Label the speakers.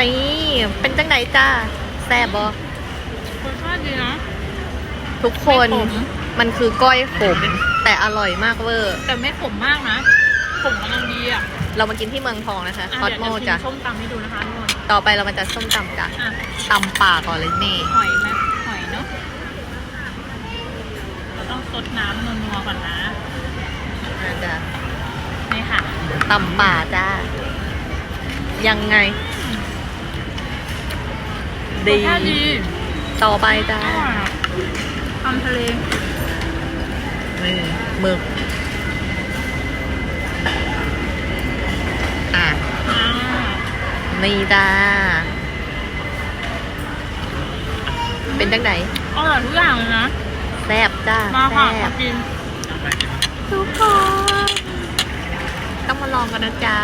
Speaker 1: นี่เป็นจังไหนจ้าแซ่บบ่
Speaker 2: รสชาติดีนะ
Speaker 1: ทุกคน
Speaker 2: ไม่ขม
Speaker 1: มันคือก้อยขม แต่อร่อยมากเวอร์
Speaker 2: แต่ไม่ขมมากนะขมกำลังดีอะ
Speaker 1: เรามากินที่เมืองทองนะคะ
Speaker 2: อะ
Speaker 1: คอสโม
Speaker 2: เดี๋ยว
Speaker 1: จ้ะ
Speaker 2: ชิส้มตำให้ดูนะคะทุกคน
Speaker 1: ต่อไปเรามาจัดส้มตำจ้ะ
Speaker 2: อะ
Speaker 1: ตำป่าก่อนเลยนี่
Speaker 2: หอยไหมหอยเนาะเราต้องซดน้ำนัวๆก่อนนะ
Speaker 1: อ่าจ้ะ
Speaker 2: นี่ค่ะ
Speaker 1: ตำป่าจ้ายังไง
Speaker 2: ร
Speaker 1: ดี
Speaker 2: สชาติดี
Speaker 1: ต่อไปจ้า
Speaker 2: อร่อยอะทำทะเล
Speaker 1: นี่หมึกอะ
Speaker 2: อ่า
Speaker 1: นี่จ้า เป็นจังไหน
Speaker 2: อร่อยทุกอย่างเลยนะ
Speaker 1: แซ่บจ้า
Speaker 2: มาค่ะ
Speaker 1: แซ่
Speaker 2: มา
Speaker 1: บ
Speaker 2: กิน
Speaker 1: ทุกคนต้องมาลองกันนะจ๊ะ